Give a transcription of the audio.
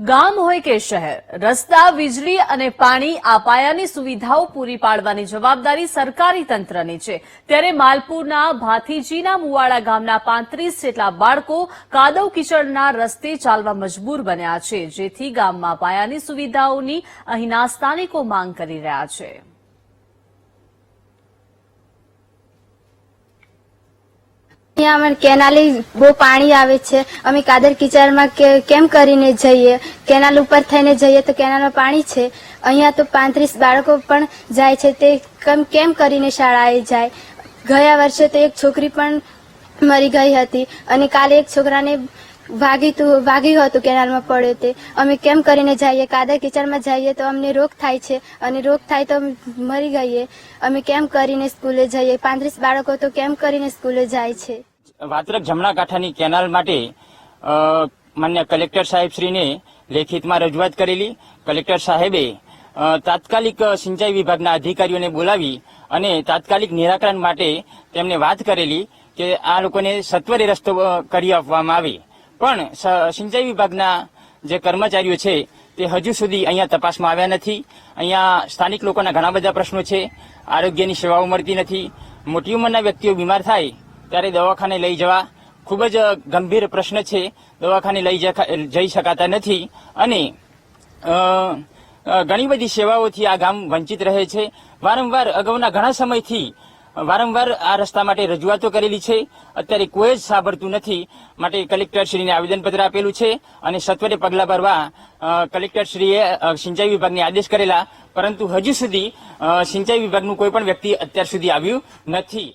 ગામ હોય કે શહેર, રસ્તા, વીજળી અને પાણી આ પાયાની સુવિધાઓ પૂરી પાડવાની જવાબદારી સરકારી તંત્રની છે. ત્યારે માલપુરના ભાથીજીના મુવાડા ગામના પાંત્રીસ જેટલા બાળકો કાદવ કિચડના રસ્તે ચાલવા મજબૂર બન્યા છે, જેથી ગામમાં પાયાની સુવિધાઓની અહીંના સ્થાનિકો માંગ કરી રહ્યા છે. અહીંયા કેનાલી બહુ પાણી આવે છે. અમે કાદર કિચડમાં કે- કેમ કરીને જઈએ? કેનાલ ઉપર થઈને જઈએ તો કેનાલમાં પાણી છે. અહીંયા તો પાંત્રીસ બાળકો પણ જાય છે. તે કેમ કરીને શાળાએ જાય? ગયા વર્ષે તો એક છોકરી પણ મરી ગઈ હતી અને કાલે એક છોકરાને વાગી તું વાગ્યું હતું કેનાલમાં પડ્યો તે. અમે કેમ કરીને જઈએ? કાદર કિચડમાં જઈએ તો અમને રોગ થાય છે. અને રોગ થાય તો મરી ગઈએ. અમે કેમ કરીને સ્કૂલે જઈએ? પાંત્રીસ બાળકો તો કેમ કરીને સ્કૂલે જાય છે? વાત્રક જમણા કાંઠાની કેનાલ માટે માન્ય કલેક્ટર સાહેબશ્રીને લેખિતમાં રજૂઆત કરેલી. કલેક્ટર સાહેબે તાત્કાલિક સિંચાઈ વિભાગના અધિકારીઓને બોલાવી અને તાત્કાલિક નિરાકરણ માટે તેમને વાત કરેલી કે આ લોકોને સત્વરે રસ્તો કરી આપવામાં આવે. પણ સિંચાઈ વિભાગના જે કર્મચારીઓ છે, તે હજુ સુધી અહીંયા તપાસમાં આવ્યા નથી. અહીંયા સ્થાનિક લોકોના ઘણા બધા પ્રશ્નો છે. આરોગ્યની સેવાઓ મળતી નથી. મોટી ઉંમરના વ્યક્તિઓ બીમાર થાય ત્યારે દવાખાને લઈ જવા ખૂબ જ ગંભીર પ્રશ્ન છે. દવાખાને લઈ જઈ શકાતા નથી અને ઘણી બધી સેવાઓથી આ ગામ વંચિત રહે છે. વારંવાર અગાઉના ઘણા સમયથી વારંવાર આ રસ્તા માટે રજૂઆતો કરેલી છે. અત્યારે કોઈ જ સાંભળતું નથી. માટે કલેક્ટરશ્રીને આવેદનપત્ર આપેલું છે અને સત્વરે પગલાં ભરવા કલેક્ટરશ્રીએ સિંચાઈ વિભાગને આદેશ કરેલા. પરંતુ હજુ સુધી સિંચાઈ વિભાગનું કોઈ પણ વ્યક્તિ અત્યાર સુધી આવ્યું નથી.